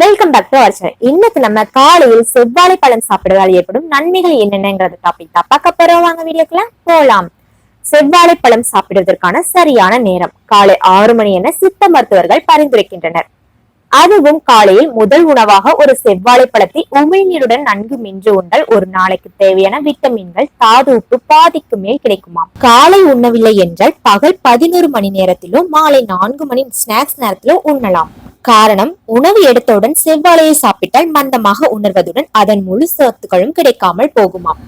Welcome back to அர்ச்சனை இன்னைக்கு நம்ம காலையில் செவ்வாழை பழம் சாப்பிடுவதால் ஏற்படும் நன்மைகள் என்னென்னங்கிறத டாபிக் தான் பார்க்க போறோம். வாங்க வீடியோக்குள்ள போலாம். செவ்வாழை பழம் சாப்பிடுவதற்கான சரியான நேரம். காலை ஆறு மணி என சித்த மருத்துவர்கள் பரிந்துரைக்கின்றனர். அதுவும் காலையில் முதல் உணவாக ஒரு செவ்வாழை பழத்தை உமிழ்நீருடன் நன்கு மின்று உண்டால் ஒரு நாளைக்கு தேவையான விட்டமின்கள் தாது உப்பு பாதிக்கு மேல் கிடைக்குமாம். காலை உண்ணவில்லை என்றால் பகல் பதினோரு மணி நேரத்திலும் மாலை நான்கு மணி ஸ்நாக்ஸ் நேரத்திலும் உண்ணலாம். காரணம் உணவு எடுத்தவுடன் செவ்வாழையை சாப்பிட்டால் மந்தமாக உணர்வதுடன் அதன் முழு சத்துக்களும் கிடைக்காமல் போகுமாம்.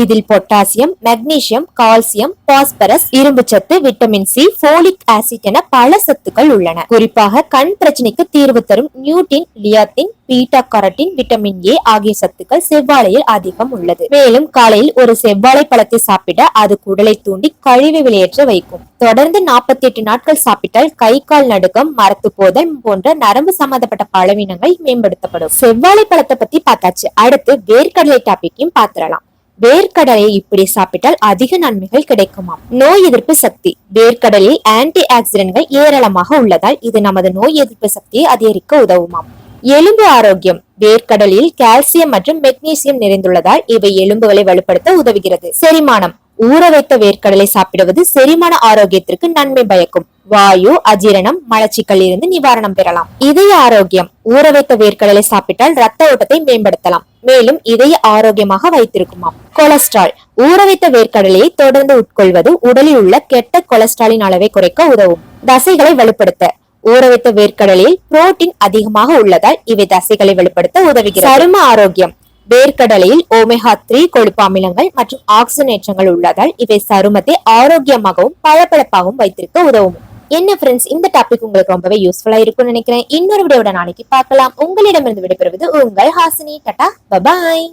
இதில் பொட்டாசியம் மெக்னீசியம் கால்சியம் பாஸ்பரஸ் இரும்புச்சத்து விட்டமின் சி போலிக் ஆசிட் என பல சத்துக்கள் உள்ளன. குறிப்பாக கண் பிரச்சனைக்கு தீர்வு தரும் நியூட்டின் லியாத்தின் பீட்டா கரட்டின் விட்டமின் ஏ ஆகிய சத்துக்கள் செவ்வாழையில் அதிகம் உள்ளது. மேலும் காலையில் ஒரு செவ்வாழை பழத்தை சாப்பிட அது குடலை தூண்டி கழிவை வெளியேற்ற வைக்கும். தொடர்ந்து நாற்பத்தி எட்டு நாட்கள் சாப்பிட்டால் கை கால் நடுக்கம் மரத்து போதல் போன்ற நரம்பு சம்பந்தப்பட்ட பலவீனங்கள் மேம்படுத்தப்படும். செவ்வாழை பழத்தை பத்தி பார்த்தாச்சு. அடுத்து வேர்க்கடலை டாபிக்கையும் பாத்திரலாம் வேர்க்கடலை இப்படி சாப்பிட்டால் அதிக நன்மைகள் கிடைக்குமாம். நோய் எதிர்ப்பு சக்தி. வேர்க்கடலில் ஆன்டி ஆக்சிடென்ட்கள் ஏராளமாக உள்ளதால் இது நமது நோய் எதிர்ப்பு சக்தியை அதிகரிக்க உதவுமாம். எலும்பு ஆரோக்கியம். வேர்க்கடலில் கால்சியம் மற்றும் மெக்னீசியம் நிறைந்துள்ளதால் இவை எலும்புகளை வலுப்படுத்த உதவுகிறது. செரிமானம். ஊற வைத்த வேர்க்கடலை சாப்பிடுவது செரிமான ஆரோக்கியத்திற்கு நன்மை பயக்கும். வாயு அஜீரணம் மலச்சிக்கல் இருந்து நிவாரணம் பெறலாம். இதய ஆரோக்கியம். ஊற வைத்த வேர்க்கடலை சாப்பிட்டால் ரத்த ஓட்டத்தை மேம்படுத்தலாம். மேலும் இதய ஆரோக்கியமாக வைத்திருக்குமாம். கொலஸ்ட்ரால் ஊற வைத்த வேர்க்கடலையை தொடர்ந்து உட்கொள்வது உடலில் உள்ள கெட்ட கொலஸ்ட்ராலின் அளவை குறைக்க உதவும். தசைகளை வலுப்படுத்த. ஊற வைத்த வேர்க்கடலில் புரோட்டீன் அதிகமாக உள்ளதால் இவை தசைகளை வலுப்படுத்த உதவுகிறது. சரும ஆரோக்கியம். வேர்க்கடலையில் ஓமேகா த்ரீ கொழுப்பு அமிலங்கள் மற்றும் ஆக்சிஜனேற்றங்கள் உள்ளதால் இவை சருமத்தை ஆரோக்கியமாகவும் பளபளப்பாகவும் வைத்திருக்க உதவும். என்ன ஃப்ரெண்ட்ஸ் இந்த டாபிக் உங்களுக்கு ரொம்பவே யூஸ்ஃபுல்லா இருக்கும்னு நினைக்கிறேன். இன்னொரு வீடியோட நாளைக்கு பார்க்கலாம். உங்களிடமிருந்து விடைபெறுவது உங்கள் ஹாசினி. Ta-ta bye bye